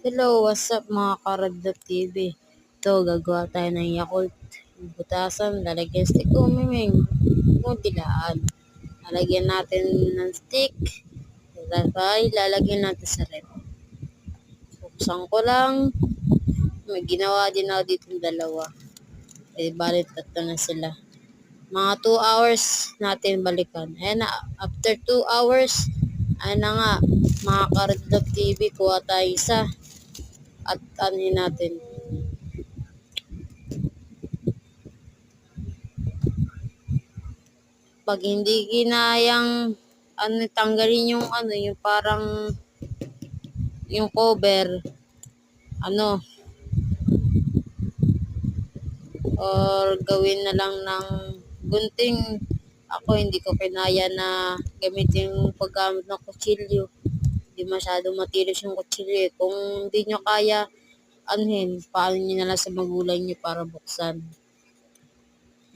Hello, what's up mga Karadlap TV? Ito, gagawa tayo ng Yakult. Butasan, lalagyan stick umiming. Mudilaan. Lalagyan natin ng stick. Lalagay, lalagyan natin sa rep. Buksan ko lang. May ginawa din ako dito dalawa. Eh, balit tatlo na sila. Mga 2 hours natin balikan. Ayan na, after 2 hours, na nga, mga Karadlap TV, kuha tayo isa at anin natin. Pag hindi ginayang ano tanggalin yung ano yung parang yung cover ano or gawin na lang ng gunting ako hindi ko kinaya na gamitin yung paggamit ng kutsilyo hindi masyado matilis yung kutsilyo eh. kung hindi nyo kaya anuhin, paano nyo na lang sa magulang nyo para buksan.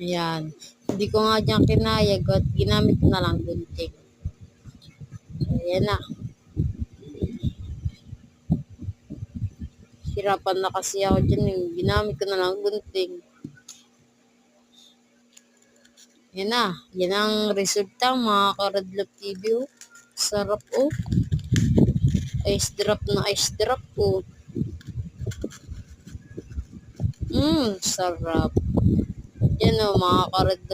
Ayan. Hindi ko nga dyan kinayag at ginamit ko na lang gunting. Ayan na. Hirapan na kasi ako dyan. eh. Ginamit ko na lang gunting. Yan na. Yan ang resulta mga karadlap TV. Oh. Sarap oh. Ice drop na ice drop oh. Mmm, sarap. Yan o, mga karadlap